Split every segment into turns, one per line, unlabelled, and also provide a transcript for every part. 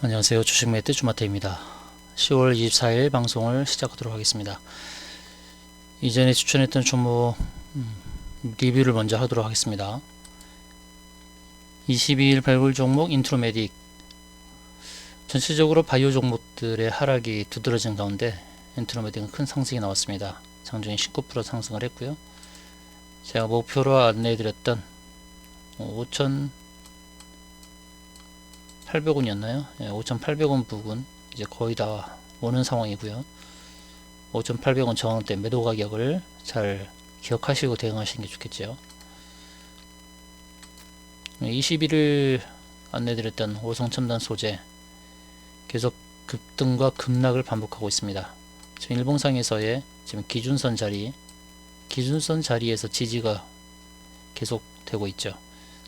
안녕하세요. 주식매트 주마태입니다. 10월 24일 방송을 시작하도록 하겠습니다. 이전에 추천했던 종목 음, 리뷰를 먼저 하도록 하겠습니다. 22일 발굴 종목 인트로메딕 전체적으로 바이오 종목들의 하락이 두드러진 가운데 인트로메딕은 큰 상승이 나왔습니다. 장중에 19% 상승을 했고요. 제가 목표로 안내해드렸던 5천 800원이었나요? 예, 5,800원 부근 이제 거의 다 오는 상황이고요. 5,800원 저항대 매도 가격을 잘 기억하시고 대응하시는 게 좋겠죠. 21일 안내드렸던 오성첨단 소재 계속 급등과 급락을 반복하고 있습니다. 지금 일봉상에서의 지금 기준선 자리 기준선 자리에서 지지가 계속 되고 있죠.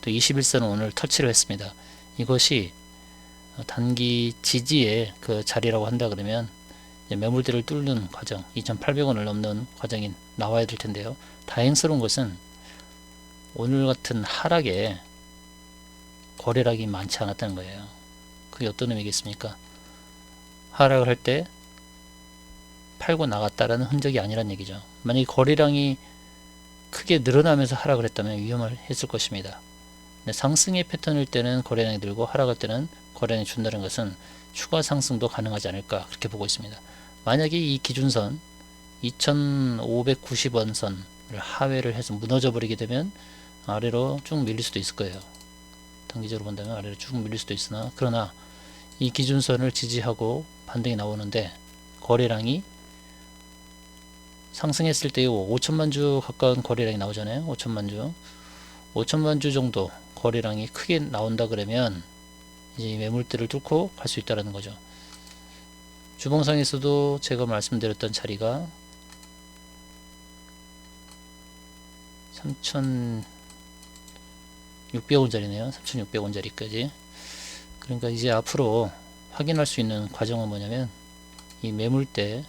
또 21선은 오늘 터치를 했습니다. 이것이 단기 지지의 그 자리라고 한다 그러면 매물대를 뚫는 과정 2,800원을 넘는 과정이 나와야 될 텐데요. 다행스러운 것은 오늘 같은 하락에 거래량이 많지 않았다는 거예요. 그게 어떤 의미겠습니까? 하락을 할 때 팔고 나갔다라는 흔적이 아니란 얘기죠. 만약에 거래량이 크게 늘어나면서 하락을 했다면 위험을 했을 것입니다. 상승의 패턴일 때는 거래량이 늘고 하락할 때는 거래량이 준다는 것은 추가 상승도 가능하지 않을까 그렇게 보고 있습니다. 만약에 이 기준선 2590원 선을 하회를 해서 무너져 버리게 되면 아래로 쭉 밀릴 수도 있을 거예요. 단기적으로 본다면 아래로 쭉 밀릴 수도 있으나 그러나 이 기준선을 지지하고 반등이 나오는데 거래량이 상승했을 때 5천만 주 가까운 거래량이 나오잖아요. 5천만 주. 5천만 주 정도 거래량이 크게 나온다 그러면 이제 매물대를 뚫고 갈 수 있다는 거죠. 주봉상에서도 제가 말씀드렸던 자리가 3,600원짜리네요. 3,600원짜리까지. 그러니까 이제 앞으로 확인할 수 있는 과정은 뭐냐면 이 매물대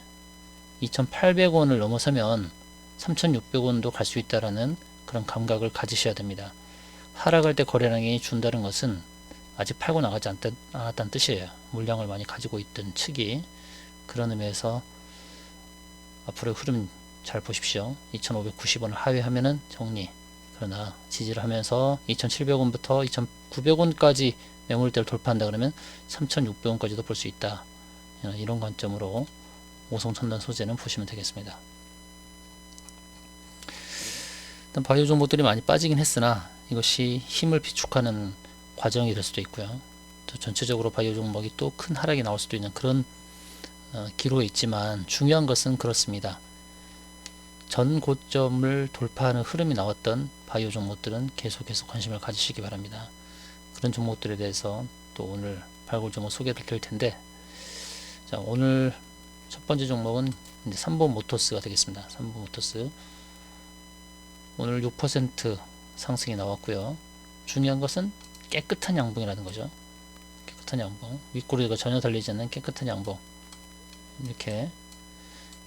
2,800원을 넘어서면 3,600원도 갈 수 있다라는 그런 감각을 가지셔야 됩니다. 하락할 때 거래량이 준다는 것은 아직 팔고 나가지 않았, 않았다는 뜻이에요. 물량을 많이 가지고 있던 측이 그런 의미에서 앞으로의 흐름 잘 보십시오. 2,590원을 하회하면은 정리. 그러나 지지를 하면서 2,700원부터 2,900원까지 매물대를 돌파한다 그러면 3,600원까지도 볼 수 있다. 이런 관점으로 오송첨단 소재는 보시면 되겠습니다. 일단 바이오 종목들이 많이 빠지긴 했으나 이것이 힘을 비축하는 과정이 될 수도 있고요. 또 전체적으로 바이오 종목이 또 큰 하락이 나올 수도 있는 그런 어, 기로에 있지만 중요한 것은 그렇습니다. 전 고점을 돌파하는 흐름이 나왔던 바이오 종목들은 계속해서 관심을 가지시기 바랍니다. 그런 종목들에 대해서 또 오늘 발굴 종목 소개드릴 텐데 자 오늘 첫 번째 종목은 이제 3번 모터스가 되겠습니다. 3번 모터스 오늘 6% 상승이 나왔고요. 중요한 것은 깨끗한 양봉이라는 거죠. 깨끗한 양봉. 윗꼬리가 전혀 달리지 않는 깨끗한 양봉. 이렇게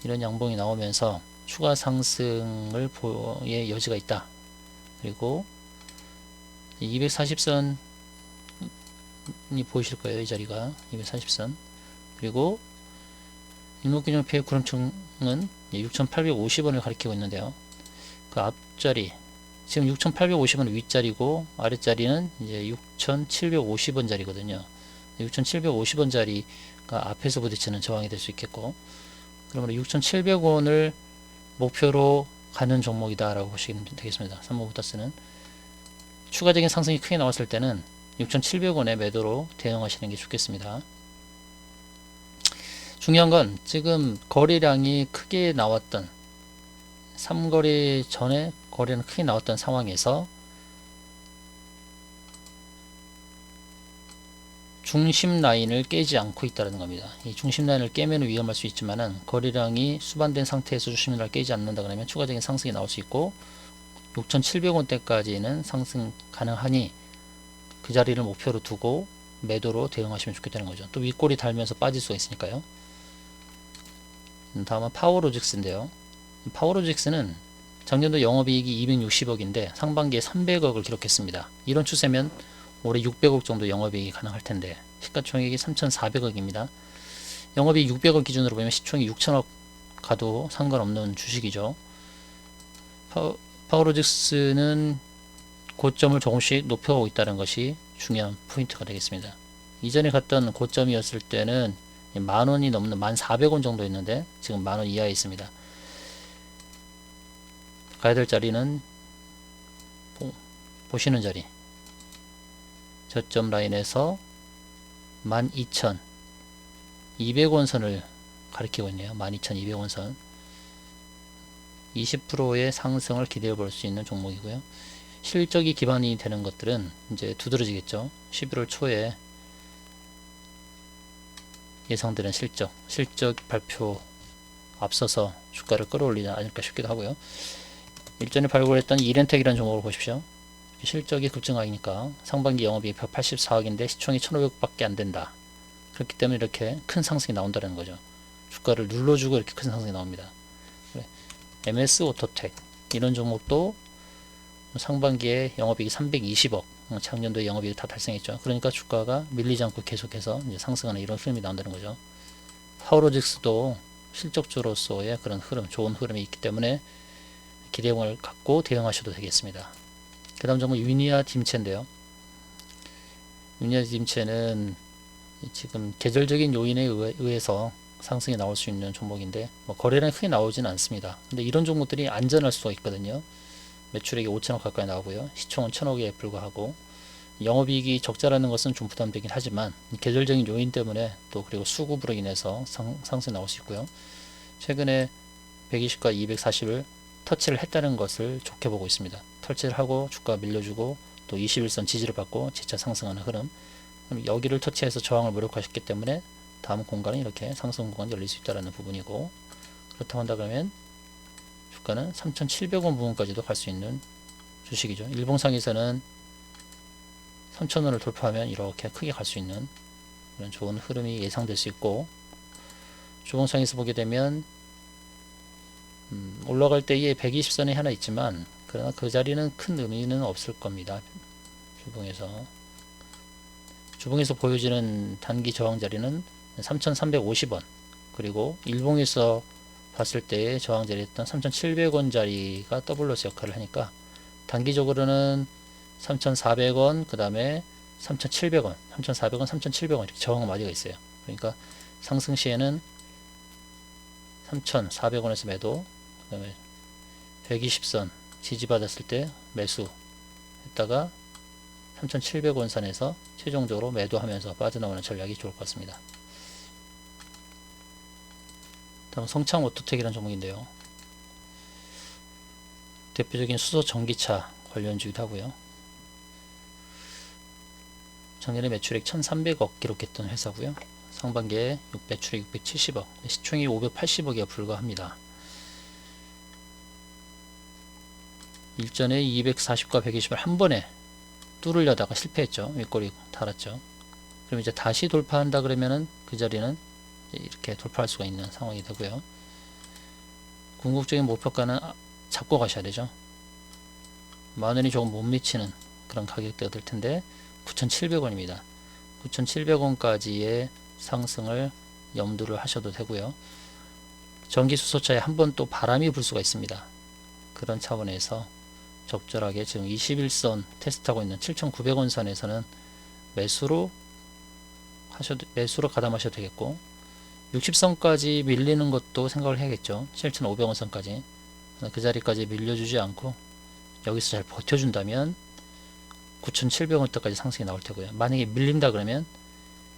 이런 양봉이 나오면서 추가 상승을 보의 여지가 있다. 그리고 240선이 보이실 거예요. 이 자리가 240선. 그리고 일목균형 피해 구름층은 6,850원을 가리키고 있는데요. 그 앞자리 지금 6,850원 윗자리고 아랫자리는 이제 6,750원 자리거든요. 6,750원 자리가 앞에서 부딪히는 저항이 될 수 있겠고 그러면 6,700원을 목표로 가는 종목이다 라고 보시면 되겠습니다. 3번 부터쓰는 추가적인 상승이 크게 나왔을 때는 6,700원의 매도로 대응하시는 게 좋겠습니다. 중요한 건 지금 거래량이 크게 나왔던 3거래 전에 거래는 크게 나왔던 상황에서 중심 라인을 깨지 않고 있다는 겁니다. 이 중심 라인을 깨면 위험할 수 있지만은 거래량이 수반된 상태에서 중심 라인을 깨지 않는다 그러면 추가적인 상승이 나올 수 있고 6,700원대까지는 상승 가능하니 그 자리를 목표로 두고 매도로 대응하시면 좋겠다는 거죠. 또 윗골이 달면서 빠질 수가 있으니까요. 다음은 파워로직스인데요. 파워로직스는 작년도 영업이익이 260억인데 상반기에 300억을 기록했습니다. 이런 추세면 올해 600억 정도 영업이익이 가능할 텐데 시가총액이 3,400억입니다. 영업이익 600억 기준으로 보면 시총이 6천억 가도 상관없는 주식이죠. 파워, 파워로직스는 고점을 조금씩 높여가고 있다는 것이 중요한 포인트가 되겠습니다. 이전에 갔던 고점이었을 때는 만 원이 넘는 만 400원 정도였는데 지금 만원 이하에 있습니다. 가야 될 자리는 보, 보시는 자리 저점 라인에서 12,000 200원 선을 가리키고 있네요. 12,200원 선 20%의 상승을 기대해 볼 수 있는 종목이고요. 실적이 기반이 되는 것들은 이제 두드러지겠죠. 11월 초에 예상되는 실적, 실적 발표 앞서서 주가를 끌어올리지 않을까 싶기도 하고요. 일전에 발굴했던 이렌텍이라는 종목을 보십시오. 실적이 급증하니까 상반기 영업이익 184억인데 시총이 1,500밖에 안 된다. 그렇기 때문에 이렇게 큰 상승이 나온다는 거죠. 주가를 눌러주고 이렇게 큰 상승이 나옵니다. MS 오토텍 이런 종목도 상반기에 영업이익이 320억, 어, 작년도에 영업이익 다 달성했죠. 그러니까 주가가 밀리지 않고 계속해서 상승하는 이런 흐름이 나온다는 거죠. 파워로직스도 실적주로서의 그런 흐름, 좋은 흐름이 있기 때문에 기대감을 갖고 대응하셔도 되겠습니다. 그 다음 종목 유니아 딤체인데요. 유니아 딤체는 지금 계절적인 요인에 의해서 상승이 나올 수 있는 종목인데 뭐 거래량이 크게 나오지는 않습니다. 근데 이런 종목들이 안전할 수가 있거든요. 매출액이 5천억 가까이 나오고요. 시총은 천억에 불과하고 영업이익이 적자라는 것은 좀 부담되긴 하지만 계절적인 요인 때문에 또 그리고 수급으로 인해서 상, 상승이 나올 수 있고요. 최근에 120과 240을 터치를 했다는 것을 좋게 보고 있습니다. 터치를 하고 주가 밀려주고 또 21선 지지를 받고 재차 상승하는 흐름. 그럼 여기를 터치해서 저항을 무력화했기 때문에 다음 공간은 이렇게 상승 공간이 열릴 수 있다는 부분이고 그렇다고 한다 그러면 주가는 3,700원 부분까지도 갈 수 있는 주식이죠. 일봉상에서는 3,000원을 돌파하면 이렇게 크게 갈 수 있는 그런 좋은 흐름이 예상될 수 있고 주봉상에서 보게 되면 음, 올라갈 때에 120선이 하나 있지만 그러나 그 자리는 큰 의미는 없을 겁니다. 주봉에서 주봉에서 보여지는 단기 저항 자리는 3,350원 그리고 일봉에서 봤을 때의 저항 자리였던 3,700원 자리가 더블로스 역할을 하니까 단기적으로는 3,400원 그 다음에 3,700원 3,400원 3,700원 이렇게 저항 마디가 있어요. 그러니까 상승 시에는 3,400원에서 매도 그 다음에 120선 지지받았을 때 매수 했다가 3,700원 선에서 최종적으로 매도하면서 빠져나오는 전략이 좋을 것 같습니다. 다음 성창 오토텍이라는 종목인데요. 대표적인 수소 전기차 관련주기도 하고요. 작년에 매출액 1,300억 기록했던 회사고요. 상반기에 매출액 670억, 시총이 580억에 불과합니다. 일전에 240과 120을 한 번에 뚫으려다가 실패했죠. 윗골이 달았죠. 그럼 이제 다시 돌파한다 그러면은 그 자리는 이렇게 돌파할 수가 있는 상황이 되고요. 궁극적인 목표가는 아, 잡고 가셔야 되죠. 만 원이 조금 못 미치는 그런 가격대가 될 텐데 9,700원입니다. 9,700원까지의 상승을 염두를 하셔도 되고요. 전기 수소차에 한 번 또 바람이 불 수가 있습니다. 그런 차원에서 적절하게 지금 21선 테스트하고 있는 7,900원 선에서는 매수로 하셔도 매수로 가담하셔도 되겠고 60선까지 밀리는 것도 생각을 해야겠죠. 7,500원 선까지 그 자리까지 밀려주지 않고 여기서 잘 버텨준다면 9,700원대까지 상승이 나올 테고요. 만약에 밀린다 그러면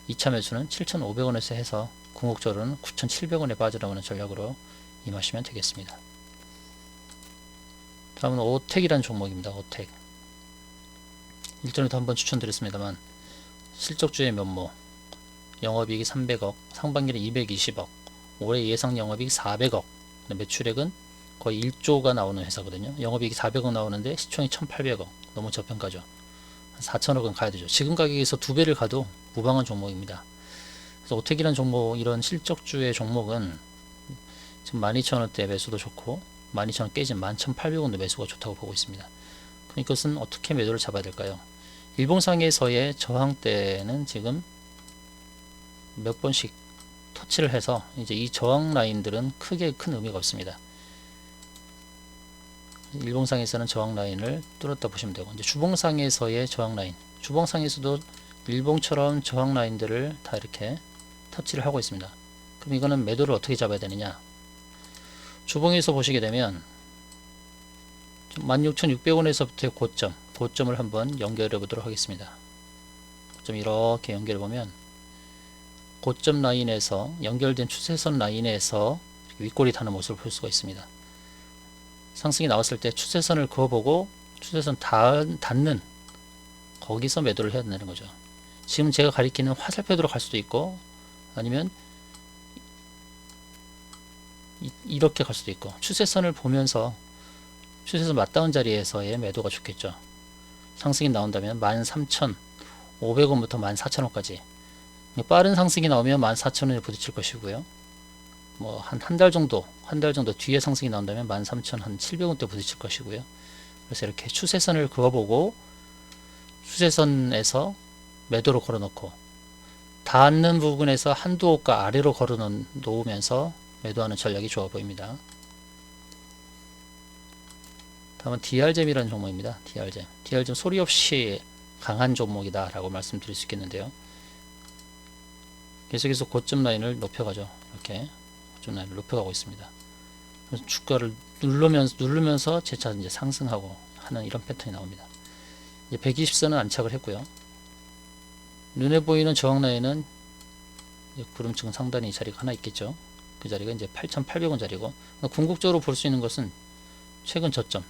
2차 매수는 7,500원에서 해서 궁극적으로는 9,700원에 빠져나오는 전략으로 임하시면 되겠습니다. 다음은 오텍이라는 종목입니다. 오텍. 일전에도 한번 추천드렸습니다만 실적주의 면모 영업이익이 300억 상반기는 220억 올해 예상 영업이익 400억 매출액은 거의 1조가 나오는 회사거든요. 영업이익이 400억 나오는데 시총이 1800억 너무 저평가죠. 4천억은 가야 되죠. 지금 가격에서 두 배를 가도 무방한 종목입니다. 그래서 오텍이라는 종목 이런 실적주의 종목은 지금 12,000원대 매수도 좋고 12,000원 깨진 11,800원도 매수가 좋다고 보고 있습니다. 그럼 이것은 어떻게 매도를 잡아야 될까요? 일봉상에서의 저항대는 지금 몇 번씩 터치를 해서 이제 이 저항 라인들은 크게 큰 의미가 없습니다. 일봉상에서는 저항 라인을 뚫었다 보시면 되고 이제 주봉상에서의 저항 라인 주봉상에서도 일봉처럼 저항 라인들을 다 이렇게 터치를 하고 있습니다. 그럼 이거는 매도를 어떻게 잡아야 되느냐 주봉에서 보시게 되면 16,600원에서부터의 고점 고점을 한번 연결해 보도록 하겠습니다. 좀 이렇게 연결해 보면 고점 라인에서 연결된 추세선 라인에서 윗골이 타는 모습을 볼 수가 있습니다. 상승이 나왔을 때 추세선을 그어보고 추세선 닿, 닿는 거기서 매도를 해야 되는 거죠. 지금 제가 가리키는 화살표대로 갈 수도 있고 아니면 이, 렇게갈 수도 있고 추세선을 보면서 추세선 맞닿은 자리에서의 매도가 좋겠죠. 상승이 나온다면 13,500원부터 14,000원까지 빠른 상승이 나오면 14,000원에 부딪힐 것이고요. 뭐 한 한 달 정도 한 달 정도 뒤에 상승이 나온다면 13,700원대 부딪힐 것이고요. 그래서 이렇게 추세선을 그어보고 추세선에서 매도로 걸어놓고 닿는 부분에서 한두 호가 아래로 걸어 놓으면서 매도하는 전략이 좋아 보입니다. 다음은 DR잼이라는 종목입니다. DR잼. DR잼 소리 없이 강한 종목이다 라고 말씀드릴 수 있겠는데요. 계속해서 고점 라인을 높여가죠. 이렇게 고점 라인을 높여가고 있습니다. 그래서 주가를 누르면서 누르면서 재차 이제 상승하고 하는 이런 패턴이 나옵니다. 이제 120선은 안착을 했고요. 눈에 보이는 저항 라인은 구름층 상단에 이 자리가 하나 있겠죠. 그 자리가 이제 8,800원 자리고 궁극적으로 볼 수 있는 것은 최근 저점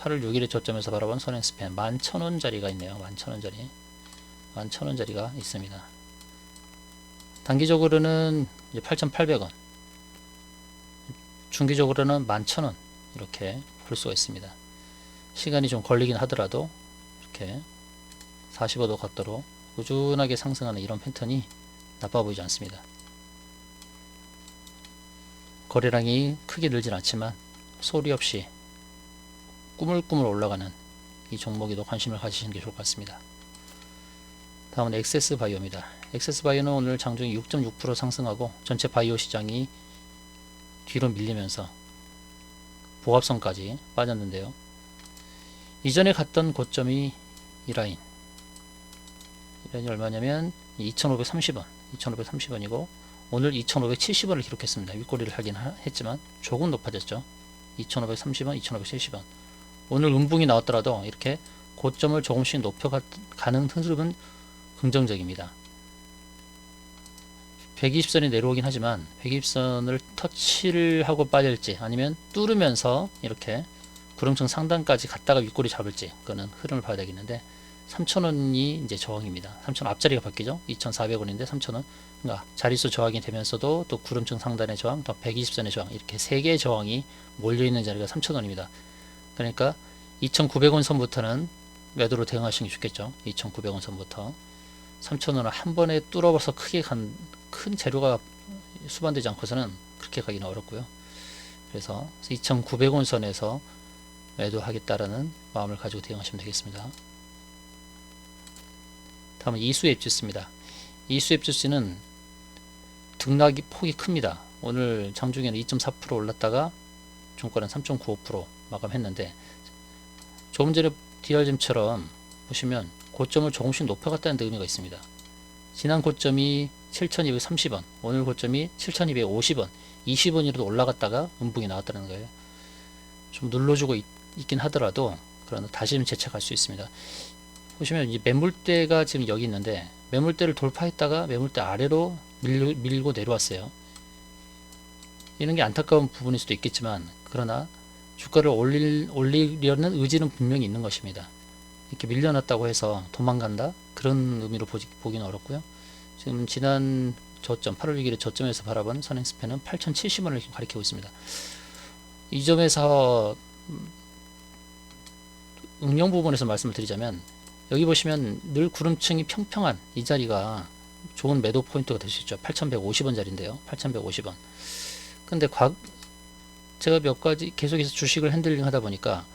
8월 6일의 저점에서 바라본 선행 스팬 11,000원 자리가 있네요. 11,000원 자리 11,000원 자리가 있습니다. 단기적으로는 8,800원 중기적으로는 11,000원 이렇게 볼 수가 있습니다. 시간이 좀 걸리긴 하더라도 이렇게 45도 각도로 꾸준하게 상승하는 이런 패턴이 나빠 보이지 않습니다. 거래량이 크게 늘진 않지만 소리 없이 꾸물꾸물 올라가는 이 종목에도 관심을 가지시는 게 좋을 것 같습니다. 다음은 엑세스 바이오입니다. 엑세스 바이오는 오늘 장중에 6.6% 상승하고 전체 바이오 시장이 뒤로 밀리면서 보합선까지 빠졌는데요. 이전에 갔던 고점이 이 라인. 이 라인이 얼마냐면 2,530원, 2,530원이고 오늘 2,570원을 기록했습니다. 윗꼬리를 하긴 했지만 조금 높아졌죠. 2,530원, 2,570원. 오늘 음봉이 나왔더라도 이렇게 고점을 조금씩 높여가는 흐름은 긍정적입니다. 120선이 내려오긴 하지만 120선을 터치를 하고 빠질지 아니면 뚫으면서 이렇게 구름층 상단까지 갔다가 윗골이 잡을지 그거는 흐름을 봐야 되겠는데 3,000원이 이제 저항입니다. 3,000원 앞자리가 바뀌죠. 2,400원인데 3,000원. 그러니까 자릿수 저항이 되면서도 또 구름층 상단의 저항, 또 120선의 저항 이렇게 세 개의 저항이 몰려 있는 자리가 3,000원입니다. 그러니까 2,900원 선부터는 매도로 대응하시는 게 좋겠죠. 2,900원 선부터 3,000원을 한 번에 뚫어버서 크게 간 큰 재료가 수반되지 않고서는 그렇게 가기는 어렵고요. 그래서 2,900원 선에서 매도하겠다라는 마음을 가지고 대응하시면 되겠습니다. 다음은 이수앱 주스입니다. 이수앱 주스는 등락이 폭이 큽니다. 오늘 장중에는 2.4% 올랐다가 종가는 3.95% 마감했는데 조금 전에 DR점처럼 보시면 고점을 조금씩 높여갔다는 의미가 있습니다. 지난 고점이 7,230원, 오늘 고점이 7,250원, 20원이라도 올라갔다가 음봉이 나왔다는 거예요. 좀 눌러주고 있, 긴 하더라도 그러나 다시 재착할 수 있습니다. 보시면 이 매물대가 지금 여기 있는데 매물대를 돌파했다가 매물대 아래로 밀, 밀고 내려왔어요. 이런 게 안타까운 부분일 수도 있겠지만 그러나 주가를 올릴, 올리려는 의지는 분명히 있는 것입니다. 이렇게 밀려났다고 해서 도망간다? 그런 의미로 보기, 보기는 어렵고요. 지금 지난 저점 8월 6일에 저점에서 바라본 선행스팬은 8,070원을 가리키고 있습니다. 이 점에서 응용 부분에서 말씀을 드리자면 여기 보시면 늘 구름층이 평평한 이 자리가 좋은 매도 포인트가 될 수 있죠. 8,150원 자리인데요. 8,150원. 근데 과, 제가 몇 가지 계속해서 주식을 핸들링 하다 보니까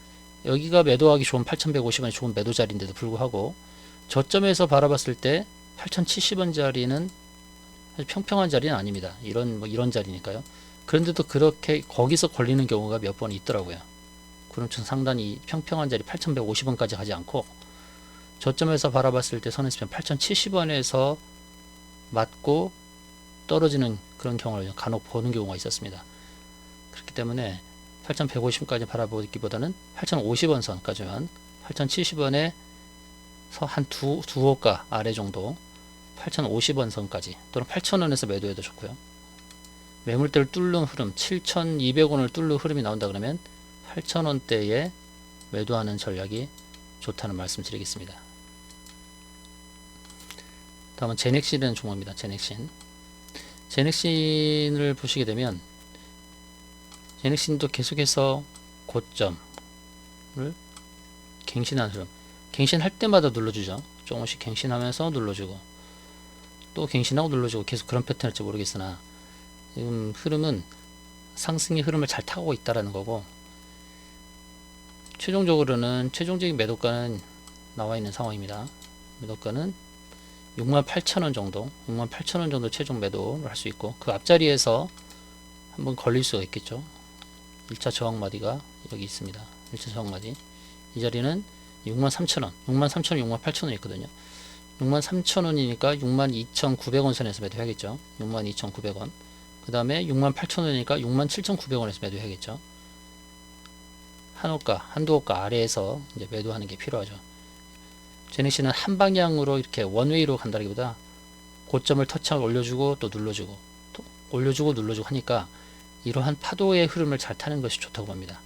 여기가 매도하기 좋은 8,150원이 좋은 매도 자리인데도 불구하고 저점에서 바라봤을 때 8,070원짜리는 아주 평평한 자리는 아닙니다. 이런 뭐 이런 자리니까요. 그런데도 그렇게 거기서 걸리는 경우가 몇 번 있더라고요. 좀 상당히 평평한 자리 8,150원까지 가지 않고 저점에서 바라봤을 때 선에서편 8,070원에서 맞고 떨어지는 그런 경우를 간혹 보는 경우가 있었습니다. 그렇기 때문에 8,150원까지 바라보기보다는 8,050원 선까지만 8,070원에 서 한 두 두 호가 아래 정도 8,050원 선까지 또는 8,000원에서 매도해도 좋고요. 매물대를 뚫는 흐름 7,200원을 뚫는 흐름이 나온다 그러면 8,000원대에 매도하는 전략이 좋다는 말씀 드리겠습니다. 다음은 제넥신이라는 종목입니다. 제넥신. 제넥신을 보시게 되면 제넥신도 계속해서 고점을 갱신한 흐름. 갱신할 때마다 눌러주죠. 조금씩 갱신하면서 눌러주고 또 갱신하고 눌러주고 계속 그런 패턴일지 모르겠으나 지금 흐름은 상승의 흐름을 잘 타고 있다라는 거고 최종적으로는 최종적인 매도가는 나와 있는 상황입니다. 매도가는 68,000원 정도, 68,000원 정도 최종 매도를 할 수 있고 그 앞자리에서 한번 걸릴 수가 있겠죠. 1차 저항마디가 여기 있습니다. 1차 저항마디. 이 자리는 63,000원, 63,000원, 68,000원 있거든요. 63,000원이니까 62,900원 선에서 매도해야겠죠. 62,900원. 그 다음에 68,000원이니까 67,900원에서 매도해야겠죠. 한 호가, 한두 호가 아래에서 이제 매도하는 게 필요하죠. 제네시는 한 방향으로 이렇게 원웨이로 간다기보다 고점을 터치하고 올려주고 또 눌러주고 또 올려주고 눌러주고 하니까 이러한 파도의 흐름을 잘 타는 것이 좋다고 봅니다.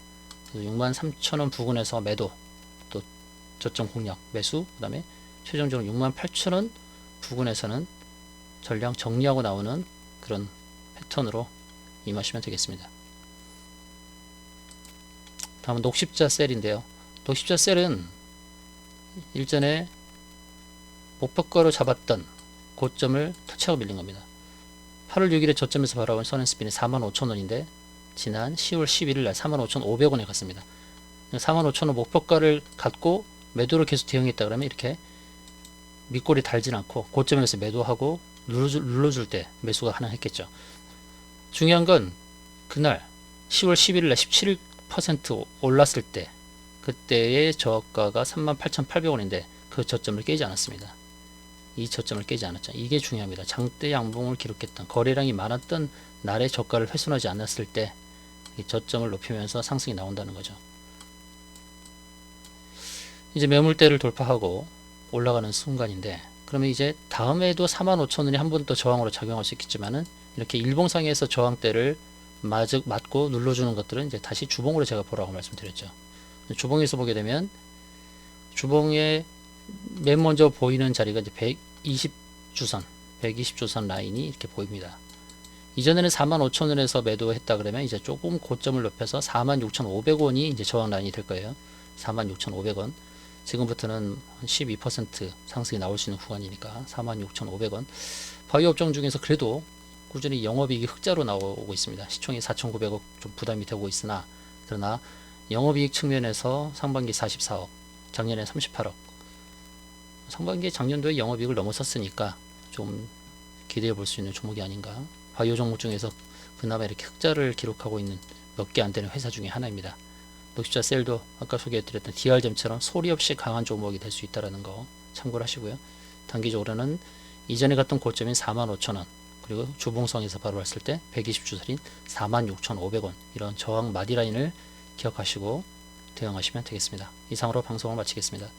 63,000원 부근에서 매도 또 저점 공략 매수 그 다음에 최종적으로 68,000원 부근에서는 전량 정리하고 나오는 그런 패턴으로 임하시면 되겠습니다. 다음은 녹십자 셀인데요. 녹십자 셀은 일전에 목표가로 잡았던 고점을 터치하고 밀린 겁니다. 8월 6일에 저점에서 바라본 선앤스핀이 45,000원인데 지난 10월 11일 날 45,500원에 갔습니다. 45,000원 목표가를 갖고 매도를 계속 대응했다 그러면 이렇게 밑골이 달진 않고 고점에서 매도하고 눌러줄, 눌러줄 때 매수가 가능했겠죠. 중요한 건 그날 10월 11일 날 17% 올랐을 때 그때의 저가가 38,800원인데 그 저점을 깨지 않았습니다. 이 저점을 깨지 않았죠. 이게 중요합니다. 장대 양봉을 기록했던 거래량이 많았던 날의 저가를 훼손하지 않았을 때 저점을 높이면서 상승이 나온다는 거죠. 이제 매물대를 돌파하고 올라가는 순간인데 그러면 이제 다음에도 45,000원이 한 번 더 저항으로 작용할 수 있겠지만은 이렇게 일봉상에서 저항대를 맞고 눌러주는 것들은 이제 다시 주봉으로 제가 보라고 말씀드렸죠. 주봉에서 보게 되면 주봉에 맨 먼저 보이는 자리가 이제 120주선, 120주선 라인이 이렇게 보입니다. 이전에는 45,000원에서 매도했다 그러면 이제 조금 고점을 높여서 46,500원이 이제 저항 라인이 될 거예요. 46,500원. 지금부터는 12% 상승이 나올 수 있는 구간이니까 46,500원. 바이오 업종 중에서 그래도 꾸준히 영업이익이 흑자로 나오고 있습니다. 시총이 4,900억 좀 부담이 되고 있으나 그러나 영업이익 측면에서 상반기 44억, 작년에 38억. 상반기 작년도에 영업이익을 넘어섰으니까 좀 기대해 볼 수 있는 종목이 아닌가. 바이오 종목 중에서 그나마 이렇게 흑자를 기록하고 있는 몇 개 안 되는 회사 중에 하나입니다. 녹십자 셀도 아까 소개해드렸던 DR점처럼 소리 없이 강한 종목이 될 수 있다는 거 참고를 하시고요. 단기적으로는 이전에 갔던 고점인 45,000원 그리고 주봉성에서 바로 봤을 때 120주설인 46,500원 이런 저항 마디라인을 기억하시고 대응하시면 되겠습니다. 이상으로 방송을 마치겠습니다.